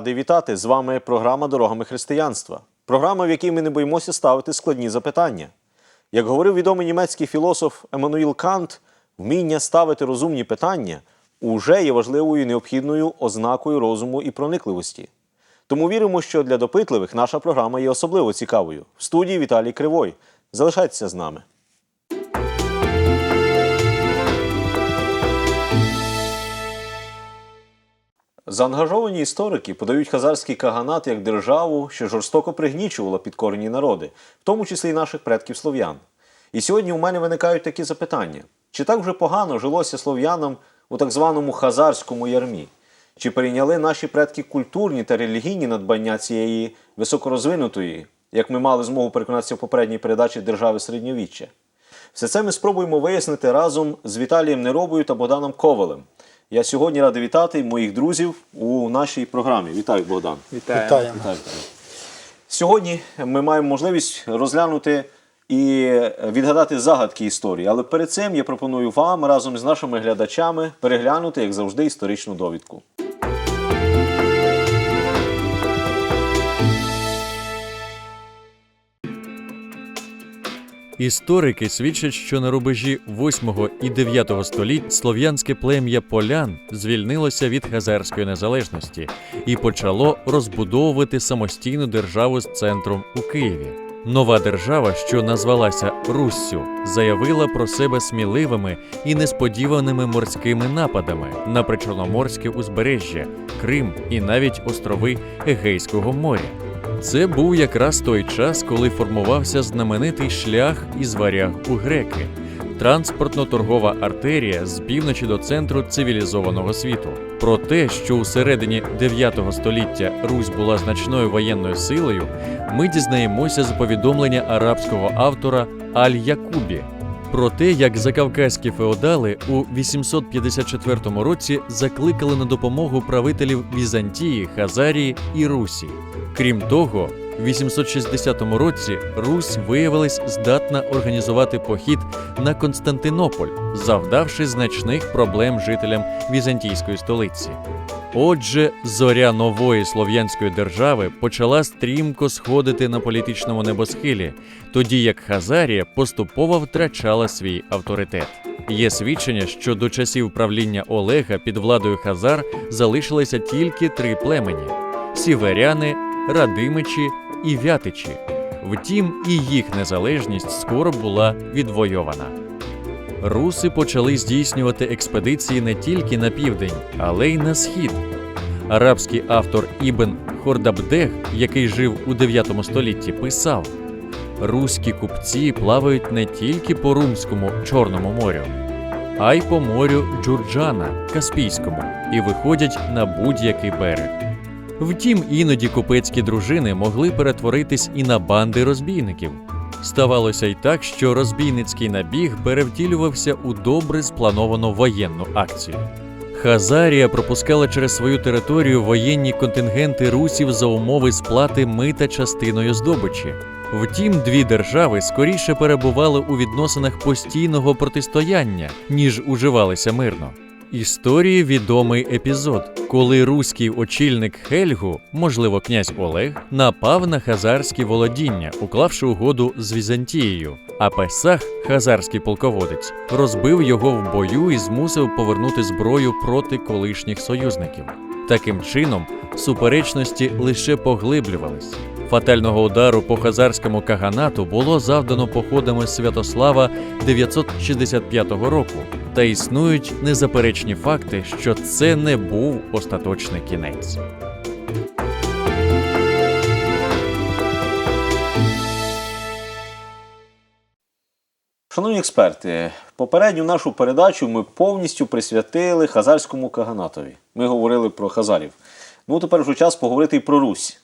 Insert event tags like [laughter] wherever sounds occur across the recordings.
Радий вітати! З вами програма Дорогами християнства. Програма, в якій ми не боїмося ставити складні запитання. Як говорив відомий німецький філософ Еммануїл Кант, вміння ставити розумні питання уже є важливою і необхідною ознакою розуму і проникливості. Тому віримо, що для допитливих наша програма є особливо цікавою. В студії Віталій Кривой. Залишайтеся з нами. Заангажовані історики подають хазарський каганат як державу, що жорстоко пригнічувала підкорені народи, в тому числі й наших предків слов'ян. І сьогодні у мене виникають такі запитання: чи так вже погано жилося слов'янам у так званому хазарському ярмі? Чи перейняли наші предки культурні та релігійні надбання цієї високорозвинутої, як ми мали змогу переконатися в попередній передачі держави середньовіччя? Все це ми спробуємо вияснити разом з Віталієм Неробою та Богданом Ковалем. Я сьогодні радий вітати моїх друзів у нашій програмі. Вітаю, Богдан. Вітаємо. Вітаю, вітаю. Сьогодні ми маємо можливість розглянути і відгадати загадки історії. Але перед цим я пропоную вам разом з нашими глядачами переглянути, як завжди, історичну довідку. Історики свідчать, що на рубежі 8 і 9 століть слов'янське плем'я полян звільнилося від хазарської незалежності і почало розбудовувати самостійну державу з центром у Києві. Нова держава, що назвалася Руссю, заявила про себе сміливими і несподіваними морськими нападами на причорноморське узбережжя, Крим і навіть острови Егейського моря. Це був якраз той час, коли формувався знаменитий шлях із варяг у греки, транспортно-торгова артерія з півночі до центру цивілізованого світу. Про те, що у середині 9 століття Русь була значною воєнною силою, ми дізнаємося з повідомлення арабського автора Аль-Якубі. Про те, як закавказькі феодали у 854 році закликали на допомогу правителів Візантії, Хазарії і Русі. Крім того, 860 році Русь виявилась здатна організувати похід на Константинополь, завдавши значних проблем жителям візантійської столиці. Отже, зоря нової слов'янської держави почала стрімко сходити на політичному небосхилі, тоді як Хазарія поступово втрачала свій авторитет. Є свідчення, що до часів правління Олега під владою Хазар залишилися тільки три племені: сіверяни, радимичі і вятичі. Втім, і їх незалежність скоро була відвойована. Руси почали здійснювати експедиції не тільки на південь, але й на схід. Арабський автор Ібн Хордабдег, який жив у 9 столітті, писав: Руські купці плавають не тільки по Румському Чорному морю, а й по морю Джурджана Каспійському і виходять на будь-який берег. Втім, іноді купецькі дружини могли перетворитись і на банди розбійників. Ставалося й так, що розбійницький набіг перевтілювався у добре сплановану воєнну акцію. Хазарія пропускала через свою територію воєнні контингенти русів за умови сплати мита частиною здобичі. Втім, дві держави скоріше перебували у відносинах постійного протистояння, ніж уживалися мирно. Історії відомий епізод, коли руський очільник Хельгу, можливо, князь Олег, напав на хазарські володіння, уклавши угоду з Візантією. А Песах, хазарський полководець, розбив його в бою і змусив повернути зброю проти колишніх союзників. Таким чином, суперечності лише поглиблювались. Фатального удару по хазарському каганату було завдано походами Святослава 965 року, та існують незаперечні факти, що це не був остаточний кінець. Шановні експерти, попередню нашу передачу ми повністю присвятили хазарському каганатові. Ми говорили про хазарів. Ну, тепер вже час поговорити і про Русь.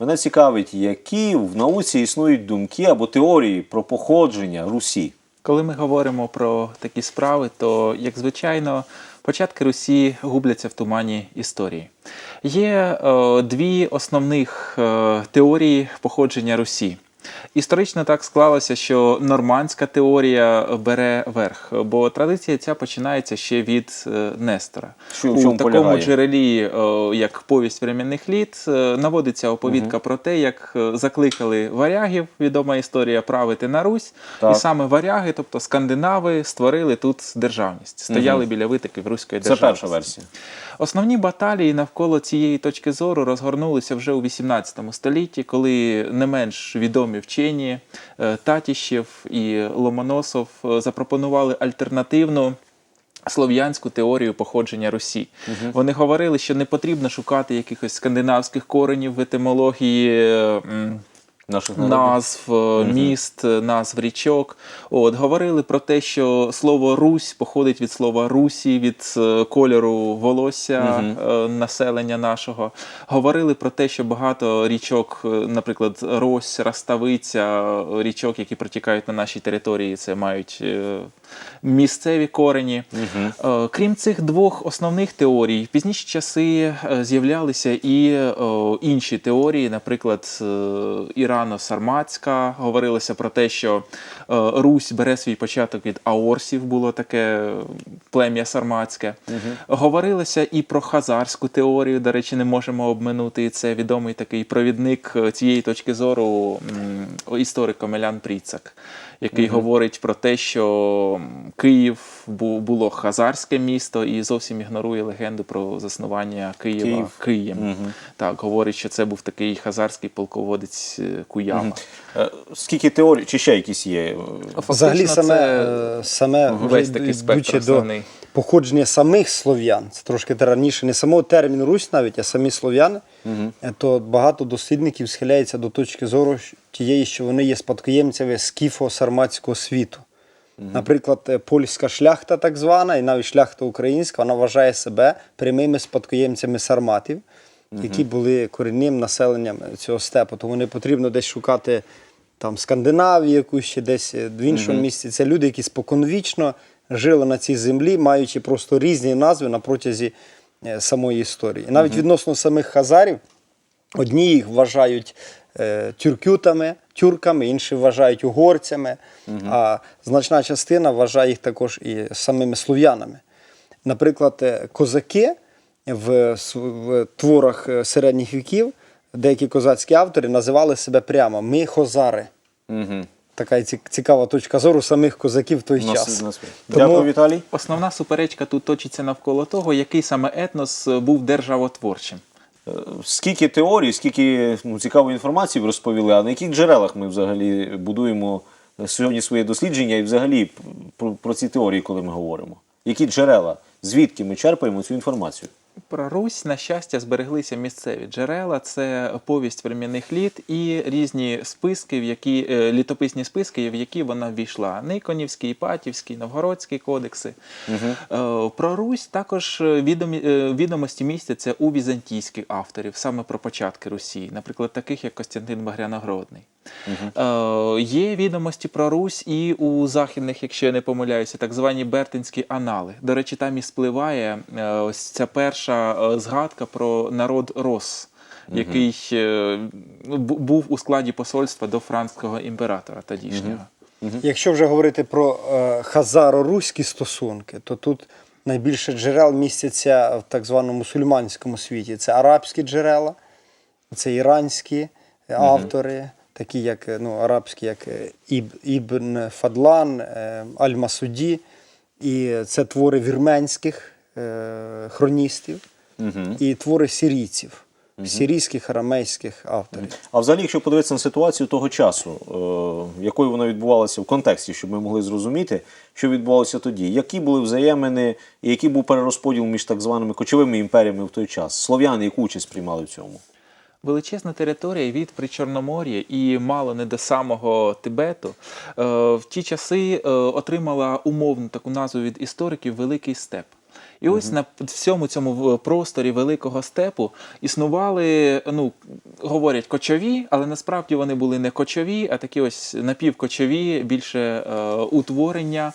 Мене цікавить, які в науці існують думки або теорії про походження Русі. Коли ми говоримо про такі справи, то, як звичайно, початки Русі губляться в тумані історії. Є е, дві основних е, теорії походження Русі. Історично так склалося, що нормандська теорія бере верх, бо традиція ця починається ще від е, Нестора. Що- У такому полягає? джерелі, е, як повість временних літ, е, наводиться оповідка про те, як закликали варягів, відома історія, правити на Русь, Так. і саме варяги, тобто скандинави, створили тут державність, стояли біля витоків руської Це державності. перша версія. Основні баталії навколо цієї точки зору розгорнулися вже у XVIII столітті, коли не менш відомі вчені е, Татіщев і Ломоносов е, запропонували альтернативну. Слов'янську теорію походження Русі. Вони говорили, що не потрібно шукати якихось скандинавських коренів в етимології м, Наших назв е, міст, е, назв річок. От говорили про те, що слово Русь походить від слова Русі, від е, кольору волосся населення нашого. Говорили про те, що багато річок, наприклад, Рось, Раставиця, річок, які протікають на нашій території, це мають місцеві корені. Крім цих двох основних теорій, в пізніші часи з'являлися і інші теорії, наприклад, е, Ірано-Сарматська. Говорилося про те, що е, Русь бере свій початок від Аорсів, було таке плем'я плем'я Угу. Говорилося і про хазарську теорію. До речі, не можемо обминути. І це відомий такий провідник е, цієї точки зору історик Омелян Пріцак, який говорить про те, що Київ бу- було хазарське місто і зовсім ігнорує легенду про заснування Києва Київ. Києм. Так, говорить, що це був такий хазарський полководець е, Куяма. Е, Скільки теорій, чи ще якісь є? Взагалі саме, це е, саме весь такий спектр основний. до. Походження самих слов'ян, це трошки раніше, не самого терміну Русь навіть, а самі слов'яни, е, то багато дослідників схиляється до точки зору тієї, що вони є спадкоємцями скіфо-сарматського світу. Наприклад, е, польська шляхта, так звана, і навіть шляхта українська, вона вважає себе прямими спадкоємцями сарматів, які були корінним населенням цього степу. Тому не потрібно десь шукати там Скандинавію, якусь ще десь е, в іншому місці. Це люди, які споконвічно жили на цій землі, маючи просто різні назви на протязі е, самої історії. І навіть відносно самих хазарів, одні їх вважають е, тюркютами, тюрками, інші вважають угорцями, а значна частина вважає їх також і самими слов'янами. Наприклад, е, козаки в, в творах середніх віків, деякі козацькі автори називали себе прямо ми хозари. Угу. Така цікава точка зору самих козаків в той час. Тому- Дякую, Віталій. Основна суперечка тут точиться навколо того, який саме етнос е, був державотворчим. Е, Скільки теорій, скільки ну, цікавої інформації ви розповіли, а на яких джерелах ми взагалі будуємо сьогодні своє дослідження і взагалі про, про ці теорії, коли ми говоримо? Які джерела? Звідки ми черпаємо цю інформацію? Про Русь, на щастя, збереглися місцеві джерела. Це повість временних літ і різні списки, в які е, літописні списки, в які вона ввійшла. Никонівський, Іпатівський, Новгородський кодекси. Е, Про Русь також відомі, е, відомості містяться у візантійських авторів, саме про початки Русі, наприклад, таких як Костянтин Багряногродний. Е, Є відомості про Русь і у західних, якщо я не помиляюся, так звані Бертинські анали. До речі, там і спливає е, ось ця перша е, згадка про народ Рос, який е, був у складі посольства до франкського імператора тодішнього. Якщо вже говорити про е, хазаро-руські стосунки, то тут найбільше джерел містяться в так званому мусульманському світі. Це арабські джерела, це іранські автори, такі як е, ну, арабські, як е, Іб, Ібн Фадлан, е, Аль-Масуді, і це твори вірменських хроністів і твори сирійців, сирійських арамейських авторів. А взагалі, якщо подивитися на ситуацію того часу, е, якою вона відбувалася в контексті, щоб ми могли зрозуміти, що відбувалося тоді, які були взаємини і який був перерозподіл між так званими кочовими імперіями в той час? Слов'яни яку участь приймали в цьому? Величезна територія від Причорномор'я і мало не до самого Тибету е, в ті часи е, отримала умовну таку назву від істориків Великий степ. І ось на всьому цьому просторі великого степу існували, ну говорять, кочові, але насправді вони були не кочові, а такі ось напівкочові, більше е, утворення.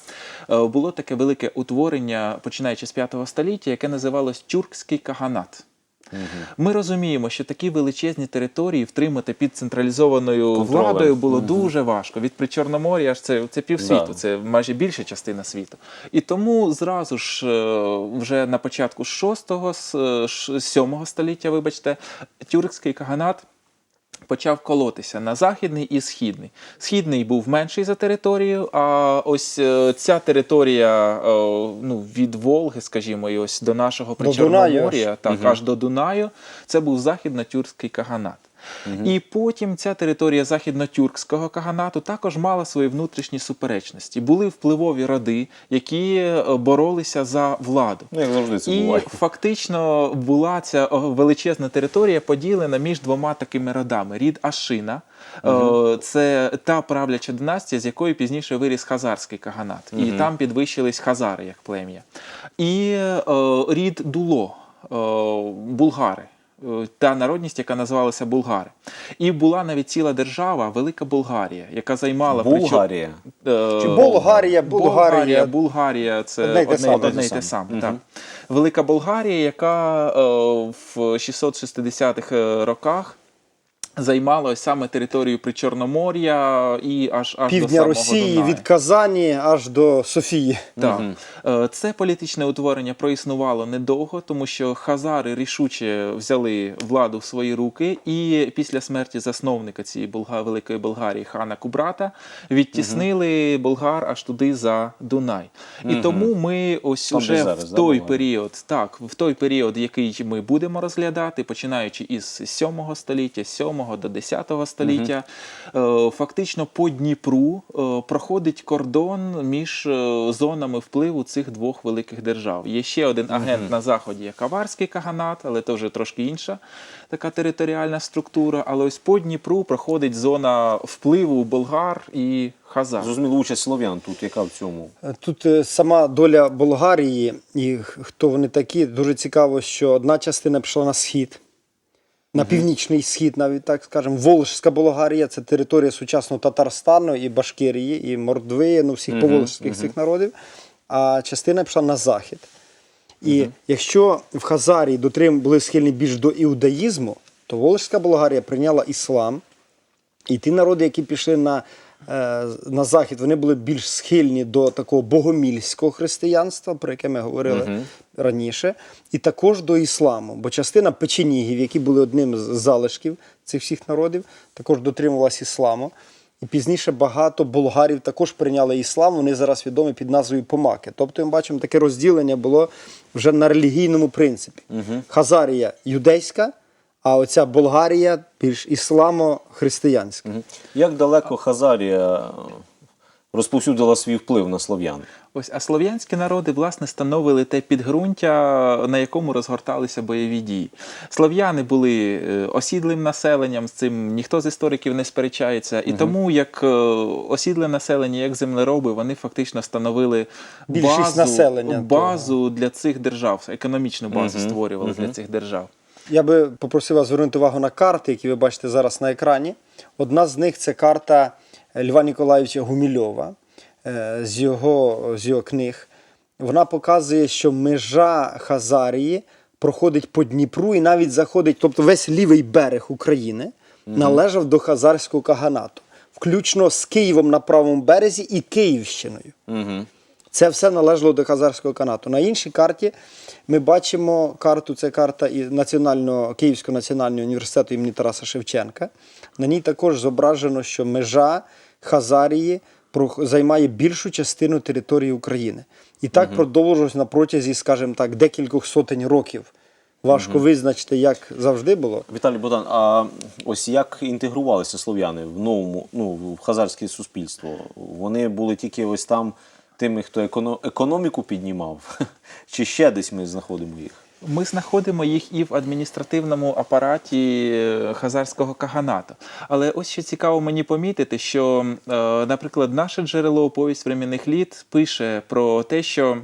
Е, було таке велике утворення, починаючи з 5 століття, яке називалось Тюркський каганат. Ми розуміємо, що такі величезні території втримати під централізованою Контролем. владою було дуже важко. Від Причорномор'я аж це, це півсвіту, Да. це майже більша частина світу. І тому зразу ж е, вже на початку 6-го, 7 століття, вибачте, тюркський каганат. Почав колотися на західний і східний. Східний був менший за територію, а ось е, ця територія е, ну, від Волги, скажімо, і ось до нашого причорного моря, Причорномор'я, так, аж до Дунаю, це був західно-тюркський каганат. І потім ця територія західно-тюркського каганату також мала свої внутрішні суперечності. Були впливові роди, які е, боролися за владу. Ну, як завжди це І буває. фактично була ця величезна територія поділена між двома такими родами: рід Ашина. е, Це та правляча династія, з якої пізніше виріс хазарський каганат, і там підвищились хазари як плем'я. І е, рід Дуло, е, булгари. Е, Та народність, яка називалася Булгари, і була навіть ціла держава, Велика Болгарія, яка займала Болгарія Булгарія. Е, Чи Болгарія, Болгарія, Болгарія. Булгарія це Одне й те одне, саме. одне й те саме. Так. Велика Болгарія, яка е, в 660-х е, роках займала ось саме територію Причорномор'я і аж, аж до самого Росії Дунаю. від Казані аж до Софії. Так. Е, Це політичне утворення проіснувало недовго, тому що хазари рішуче взяли владу в свої руки, і після смерті засновника цієї Болга... Великої Болгарії хана Кубрата відтіснили болгар аж туди за Дунай. І тому ми ось Там, уже зараз, в той Болгарія? період, так, в той період, який ми будемо розглядати, починаючи із 7 століття, 7 до 10 століття, е, фактично по Дніпру е, проходить кордон між е, зонами впливу цих двох великих держав. Є ще один агент на заході, як Аварський каганат, але це вже трошки інша така територіальна структура. Але ось по Дніпру проходить зона впливу болгар і хазар. Зрозуміло, участь слов'ян тут, яка в цьому? Тут сама доля Болгарії і хто вони такі, дуже цікаво, що одна частина пішла на схід, на північний схід, навіть так скажемо. Волжська Болгарія це територія сучасного Татарстану і Башкирії, і Мордви, ну всіх поволжських цих народів. А частина пішла на захід. І якщо в Хазарії дотрим були схильні більш до іудаїзму, то Волжська Болгарія прийняла іслам. І ті народи, які пішли на, на захід, вони були більш схильні до такого богомільського християнства, про яке ми говорили раніше, і також до ісламу. Бо частина печенігів, які були одним з залишків цих всіх народів, також дотримувалась ісламу. І пізніше багато болгарів також прийняли іслам. Вони зараз відомі під назвою Помаки. Тобто, ми бачимо, таке розділення було вже на релігійному принципі. Хазарія юдейська, а оця Болгарія більш ісламо-християнська. Як далеко Хазарія е, розповсюдила свій вплив на слов'ян? Ось, а слов'янські народи власне становили те підґрунтя, на якому розгорталися бойові дії. Слов'яни були е, осідлим населенням, з цим ніхто з істориків не сперечається. І тому як е, осідле населення, як землероби, вони фактично становили Більшість базу, населення базу для цих держав, економічну базу створювали для цих держав. Я би попросив вас звернути увагу на карти, які ви бачите зараз на екрані. Одна з них це карта Льва Ніколаєвича Гумільова е, з його, з його книг. Вона показує, що межа Хазарії проходить по Дніпру і навіть заходить, тобто весь лівий берег України належав до Хазарського каганату, включно з Києвом на правому березі і Київщиною. Угу. Це все належало до Хазарського канату. На іншій карті ми бачимо карту, це карта Національного Київського національного університету імені Тараса Шевченка. На ній також зображено, що межа Хазарії займає більшу частину території України. І так продовжилось на протязі, скажімо так, декількох сотень років. Важко визначити, як завжди було. Віталій Богдан, а ось як інтегрувалися слов'яни в новому, ну, в хазарське суспільство? Вони були тільки ось там тими, хто еконо- економіку піднімав, [laughs] чи ще десь ми знаходимо їх? Ми знаходимо їх і в адміністративному апараті е, хазарського каганату. Але ось що цікаво мені помітити, що, е, наприклад, наше джерело оповість времінних літ пише про те, що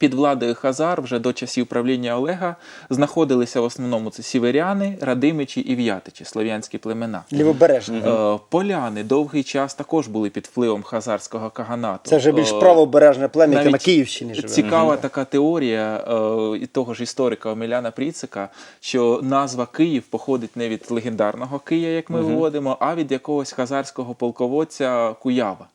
Під владою Хазар вже до часів правління Олега знаходилися в основному це сіверяни, радимичі і в'ятичі, слов'янські племена. Лівобережні. Е, Поляни довгий час також були під впливом хазарського каганату. Це вже більш Е, правобережне плем'я, яке на Київщині живе. Цікава така теорія е, і того ж історика Омеляна Пріцика, що назва Київ походить не від легендарного Кия, як ми виводимо, а від якогось хазарського полководця Куява.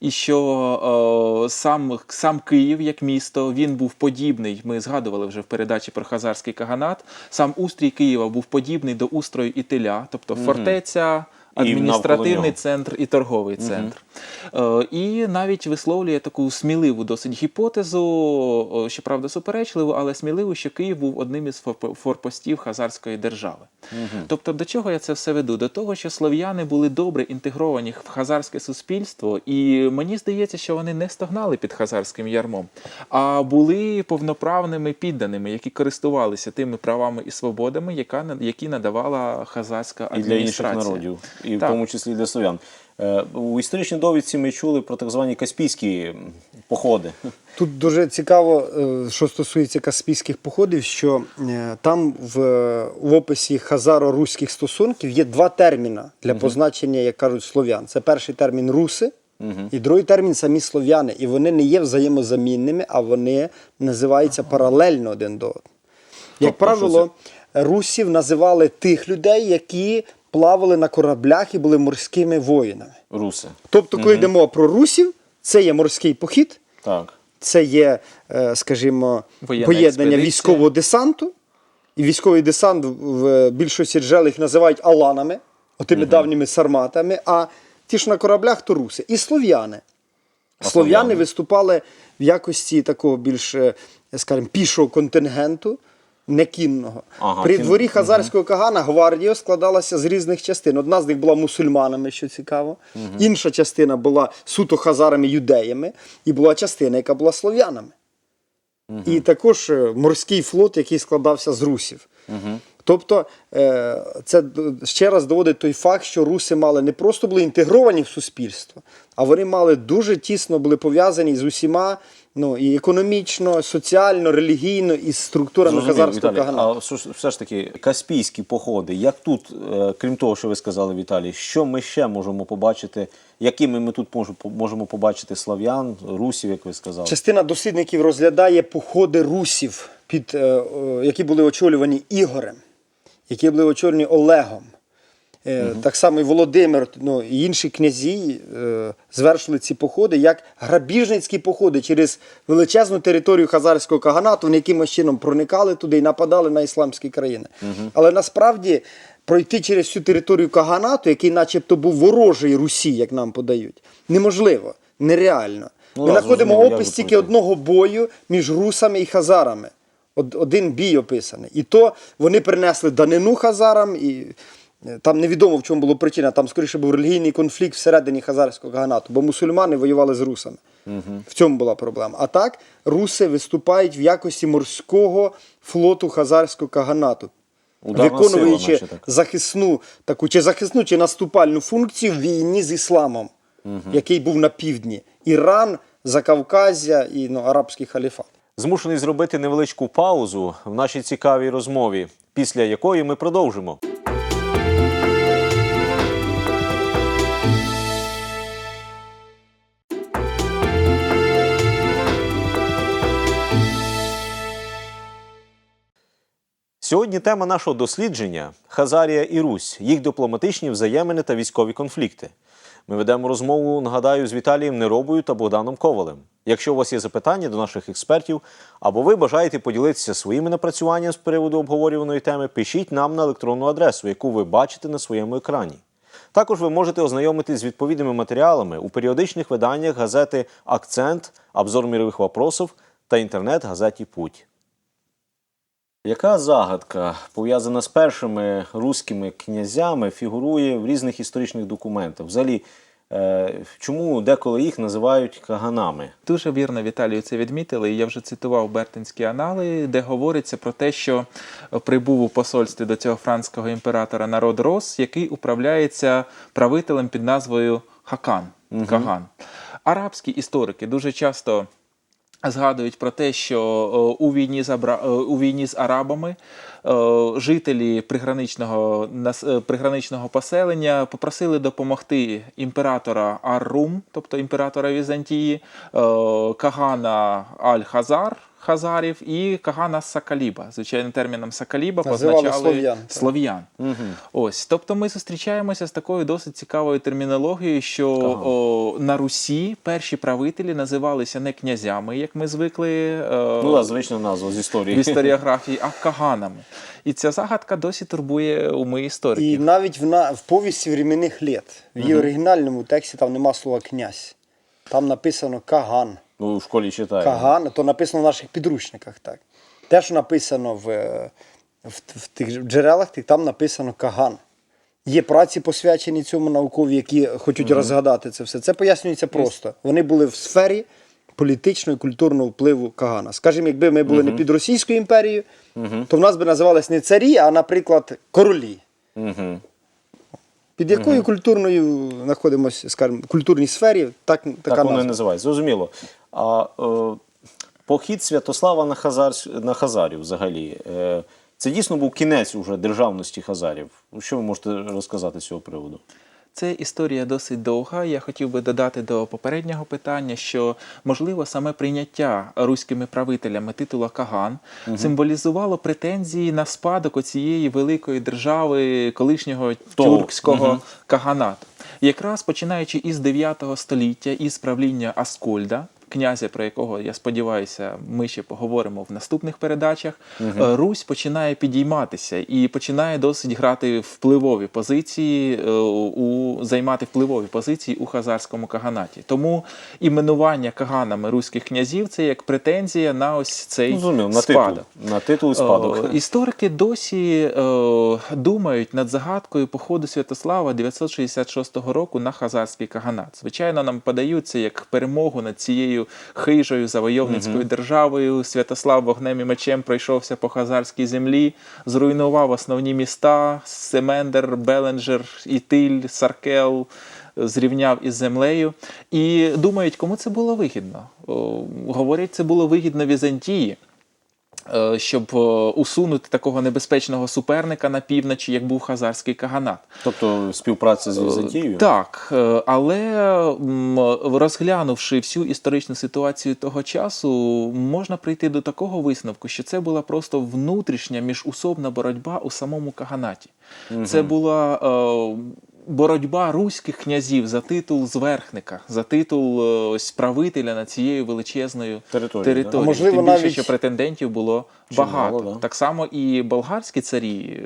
І що сам, сам Київ як місто він був подібний. Ми згадували вже в передачі про хазарський каганат. Сам устрій Києва був подібний до устрою Ітиля, тобто фортеця. Адміністративний центр і торговий центр. Е, і навіть висловлює таку сміливу досить гіпотезу, о, щоправда, суперечливу, але сміливу, що Київ був одним із форпо- форпостів Хазарської держави. Тобто, до чого я це все веду? До того, що слов'яни були добре інтегровані в хазарське суспільство, і мені здається, що вони не стогнали під хазарським ярмом, а були повноправними підданими, які користувалися тими правами і свободами, які надавала хазарська і для інших народів, і в тому числі для слов'ян. Е, У історичній довідці ми чули про так звані каспійські походи. Тут дуже цікаво, е, що стосується каспійських походів, що е, там в, в описі хазаро-руських стосунків є два терміни для позначення, як кажуть, слов'ян. Це перший термін руси. І другий термін самі слов'яни. І вони не є взаємозамінними, а вони називаються паралельно один до одного. Як Тобто, правило, русів називали тих людей, які плавали на кораблях і були морськими воїнами. Руси. Тобто, коли йдемо про русів, це є морський похід, Так. це є, е, скажімо, Воєнна поєднання експедиція. військового десанту. І військовий десант в більшості джерел їх називають аланами, отими давніми сарматами, а ті ж на кораблях то руси. І слов'яни. А Слов'яни слов'яни? виступали в якості такого більш, е, скажімо, пішого контингенту, не кінного. Ага, При кін- дворі хазарського кагана гвардія складалася з різних частин. Одна з них була мусульманами, що цікаво. Інша частина була суто хазарами юдеями, і була частина, яка була слов'янами. І також е, морський флот, який складався з русів. Тобто е, це д- ще раз доводить той факт, що руси мали не просто були інтегровані в суспільство, а вони мали дуже тісно були пов'язані з усіма ну, і економічно, соціально, релігійно і Зрозумів, хазарського Віталій, а все ж- таки каспійські походи, як тут, е, крім того, що ви сказали, Віталій, що ми ще можемо побачити, якими ми тут можемо побачити слав'ян, русів, як ви сказали? Частина дослідників розглядає походи русів, під, е, які були очолювані Ігорем, які були очолювані Олегом. Е, Так само і Володимир ну, і інші князі е, звершили ці походи як грабіжницькі походи через величезну територію хазарського каганату, вони якимось чином проникали туди і нападали на ісламські країни. Але насправді пройти через всю територію каганату, який начебто був ворожий Русі, як нам подають, неможливо, нереально. Ну, Ми знаходимо опис тільки одного бою між русами і хазарами. Од- Один бій описаний. І то вони принесли данину хазарам, і там невідомо в чому була причина. Там, скоріше, був релігійний конфлікт всередині хазарського каганату, бо мусульмани воювали з русами. В цьому була проблема. А так, руси виступають в якості морського флоту хазарського каганату. Ударна виконуючи сила, наче так. захисну таку чи захисну чи наступальну функцію в війні з ісламом, який був на півдні. Іран, Закавказя і ну, арабський халіфат. Змушений зробити невеличку паузу в нашій цікавій розмові, після якої ми продовжимо. Сьогодні тема нашого дослідження Хазарія і Русь, їх дипломатичні взаємини та військові конфлікти. Ми ведемо розмову, нагадаю, з Віталієм Неробою та Богданом Ковалем. Якщо у вас є запитання до наших експертів, або ви бажаєте поділитися своїми напрацюваннями з приводу обговорюваної теми, пишіть нам на електронну адресу, яку ви бачите на своєму екрані. Також ви можете ознайомитись з відповідними матеріалами у періодичних виданнях газети Акцент, Обзор мірових вопросов та інтернет-газеті Путь. Яка загадка, пов'язана з першими руськими князями, фігурує в різних історичних документах? Взагалі, е, чому деколи їх називають каганами? Дуже вірно Віталію це відмітили. Я вже цитував Бертинські анали, де говориться про те, що прибув у посольстві до цього франського імператора народ Рос, який управляється правителем під назвою Хакан. Каган. Арабські історики дуже часто. Згадують про те, що е, у війні з, е, у війні з арабами е, жителі приграничного, приграничного поселення попросили допомогти імператора Ар-Рум, тобто імператора Візантії, Кагана Аль-Хазар. Хазарів і Кагана Сакаліба. Звичайно, терміном Сакаліба Називали позначали слов'ян, слов'ян. Ось, тобто ми зустрічаємося з такою досить цікавою термінологією, що о, на Русі перші правителі називалися не князями, як ми звикли е, Ну, да, звична назва з історії. в історіографії, а каганами. І ця загадка досі турбує уми І навіть в, на, в повісті временних літ, в її оригінальному тексті там нема слова князь. Там написано Каган. Ну, в школі читаю. Каган, то написано в наших підручниках. так. Те, що написано в, в, в тих джерелах, там написано Каган. Є праці посвячені цьому наукові, які хочуть розгадати це все. Це пояснюється просто. Вони були в сфері політичного і культурного впливу Кагана. Скажімо, якби ми були не під Російською імперією, то в нас би називались не царі, а, наприклад, королі. Угу. Під якою культурною знаходимося, скажімо, в культурній сфері, так, така Так воно і назва. називається. Зрозуміло. А е, похід Святослава на, Хазар, на Хазарів взагалі. Е, це дійсно був кінець уже державності Хазарів. Що ви можете розказати з цього приводу? Це історія досить довга. Я хотів би додати до попереднього питання, що можливо саме прийняття руськими правителями титула Каган символізувало претензії на спадок оцієї великої держави колишнього Того. тюркського каганату. Якраз починаючи із 9 століття, із правління Аскольда. Князя, про якого я сподіваюся, ми ще поговоримо в наступних передачах. е, Русь починає підійматися і починає досить грати впливові позиції, е, у займати впливові позиції у хазарському каганаті. Тому іменування каганами руських князів це як претензія на ось цей Ну, зрозуміло, на спадок. титул. На титул і спадок. Е, Історики досі е, думають над загадкою походу Святослава 966 року на хазарський каганат. Звичайно, нам подаються як перемогу над цією хижою завойовницькою державою. Святослав вогнем і мечем пройшовся по хазарській землі, зруйнував основні міста Семендер, Беленджер, Ітиль, Саркел. Зрівняв із землею і думають, кому це було вигідно. Говорять, це було вигідно Візантії, щоб е, усунути такого небезпечного суперника на півночі, як був хазарський каганат. Тобто співпраця з Візантією? Так, е, але розглянувши всю історичну ситуацію того часу, можна прийти до такого висновку, що це була просто внутрішня міжусобна боротьба у самому каганаті. Це була е, боротьба руських князів за титул зверхника, за титул е, ось правителя над цією величезною Територією, територією. А можливо, Тим більше, навіть- що претендентів було Чимало, багато. да. Так само і болгарські царі.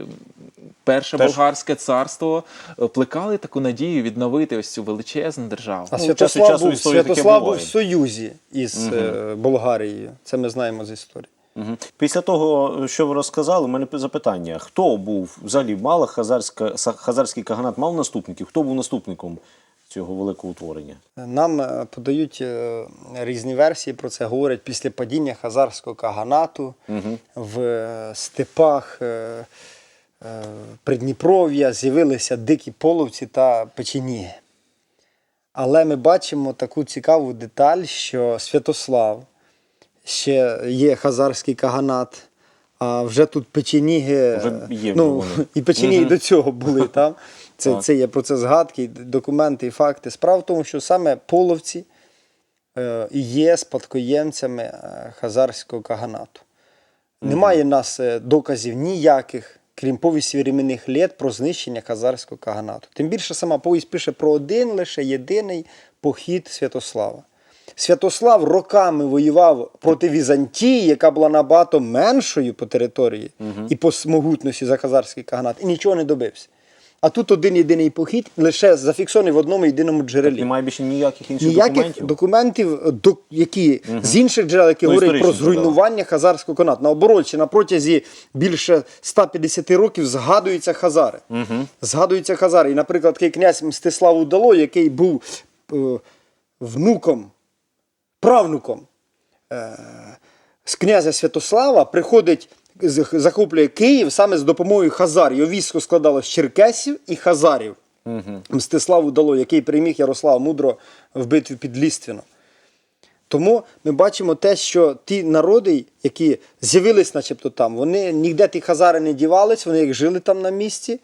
Перше Теж- болгарське царство е, плекали таку надію відновити ось цю величезну державу. А Ну, час часу в був, історії таке Святослав був в союзі із е, Болгарією. Це ми знаємо з історії. Після того, що ви розказали, у мене запитання: хто був взагалі мала хазарська хазарський каганат мав наступників? Хто був наступником цього великого утворення? Нам е, подають е, різні версії про це, говорять після падіння хазарського каганату в е, степах е, е, Придніпров'я з'явилися дикі половці та печеніги. Але ми бачимо таку цікаву деталь, що Святослав ще є хазарський каганат, а вже тут печеніги. Вже є ну, і печеніги до цього були [laughs] там. Це, Так. це є про це згадки, документи і факти. Справа в тому, що саме половці е, є спадкоємцями е, хазарського каганату. Немає в нас е, доказів ніяких, крім повісті временних літ, про знищення хазарського каганату. Тим більше сама повість пише про один лише єдиний похід Святослава. Святослав роками воював проти Візантії, яка була набагато меншою по території і по могутності за хазарський каганат, і нічого не добився. А тут один єдиний похід лише зафіксований в одному єдиному джерелі. Немає більше ніяких інших Ніяких документів. документів, до, які з інших джерел, які Ну, говорять про зруйнування хазарського канату. Наоборот, на протязі більше 150 років згадуються хазари. Згадуються хазари. І, наприклад, такий князь Мстислав Удало, який був е, внуком, правнуком е, з князя Святослава, приходить, захоплює Київ саме з допомогою хазар. Його військо складалося з черкесів і хазарів. Мстислав Удало, який переміг Ярослава Мудро в битві під Ліствіно. Тому ми бачимо те, що ті народи, які з'явились, начебто там, вони ніде ті хазари не дівались, вони як жили там на місці,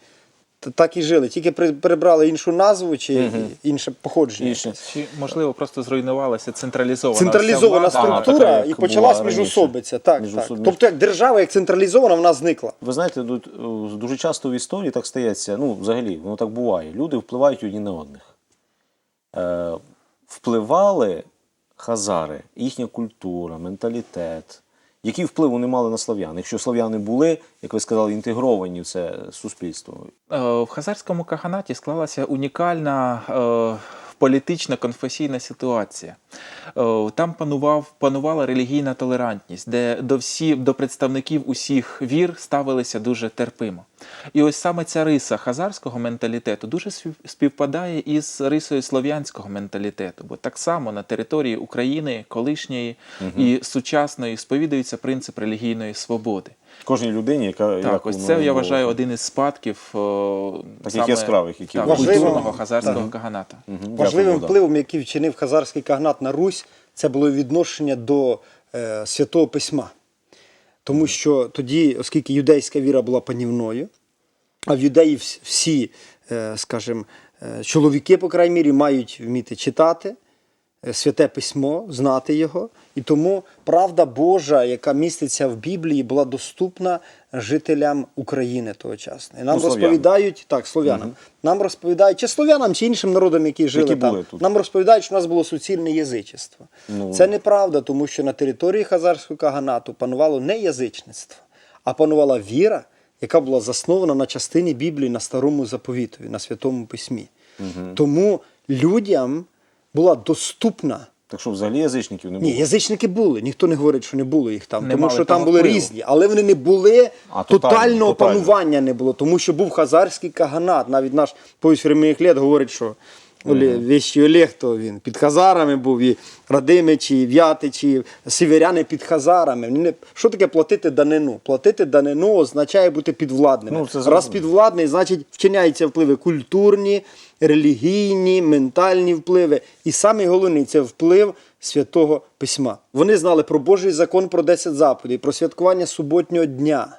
так і жили. Тільки при- прибрали іншу назву чи інше походження. Інше. Чи можливо просто зруйнувалася централізована Централізована вся влада? Ага, структура така, і почалась раніше. Так, так. Тобто, як держава, як централізована, вона зникла. Ви знаєте, тут е, дуже часто в історії так стається, ну, взагалі, воно так буває. Люди впливають одні на одних. Е, впливали хазари, їхня культура, менталітет. Який впливу не мали на слав'ян? Якщо слав'яни були, як ви сказали, інтегровані в це суспільство. Е, В хазарському каганаті склалася унікальна е, політична конфесійна ситуація. Е, Там панував, панувала релігійна толерантність, де до, всі, до представників усіх вір ставилися дуже терпимо. І ось саме ця риса хазарського менталітету дуже співпадає із рисою слов'янського менталітету, бо так само на території України, колишньої і сучасної, сповідується принцип релігійної свободи. Кожній людині, яка Так, як ось це я вважаю один із спадків Таких яскравих, які так, культурного хазарського каганата. Мгм, дякую, Важливим впливом, який вчинив хазарський кагнат на Русь, це було відношення до е, святого письма. Тому що тоді, оскільки юдейська віра була панівною, а в юдеї всі, е, скажімо, е, чоловіки, по крайній мірі, мають вміти читати святе письмо, знати його. І тому правда Божа, яка міститься в Біблії, була доступна жителям України тогочасно. І нам Ну, розповідають, так, слов'янам. Нам розповідають, чи слов'янам, чи іншим народам, які жили Які там. тут. Нам розповідають, що у нас було суцільне язичество. Ну. Це неправда, тому що на території Хазарського каганату панувало не язичництво, а панувала віра, яка була заснована на частині Біблії на старому заповітові, на святому письмі. Тому людям була доступна. Так що взагалі язичників не було. Ні, язичники були, ніхто не говорить, що не було їх там, Не тому що там були впливу. різні, але вони не були А, тотально, тотального тотально. панування не було, тому що був хазарський каганат. Навіть наш повість временних лет говорить, що Оле- Вещий Олег, то він під хазарами був, і Радимичі, і В'ятичі, сіверяни під хазарами. Що таке платити данину? Платити данину означає бути підвладним. Ну, Раз підвладний, значить вчиняються впливи культурні, релігійні, ментальні впливи. І саме головний це вплив святого письма. Вони знали про Божий закон про 10 заповідей, про святкування суботнього дня.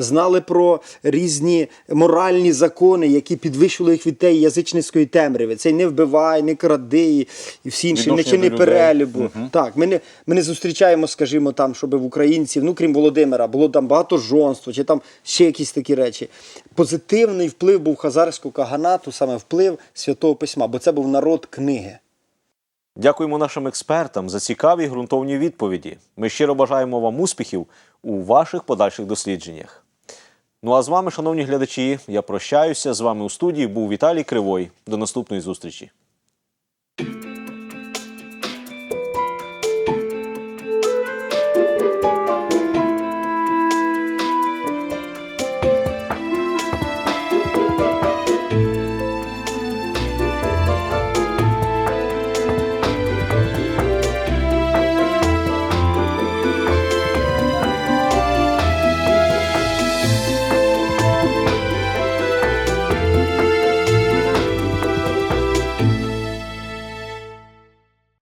Знали про різні моральні закони, які підвищували їх від тієї язичницької темряви. Це не вбивай, не кради, і всі інші, не чини перелюбу. Так, ми не, ми не зустрічаємо, скажімо, там, щоб в українців, ну крім Володимира, було там багато жонства, чи там ще якісь такі речі. Позитивний вплив був хазарського каганату, саме вплив святого письма, бо це був народ книги. Дякуємо нашим експертам за цікаві ґрунтовні відповіді. Ми щиро бажаємо вам успіхів у ваших подальших дослідженнях. Ну а з вами, шановні глядачі, я прощаюся. З вами у студії був Віталій Кривой. До наступної зустрічі.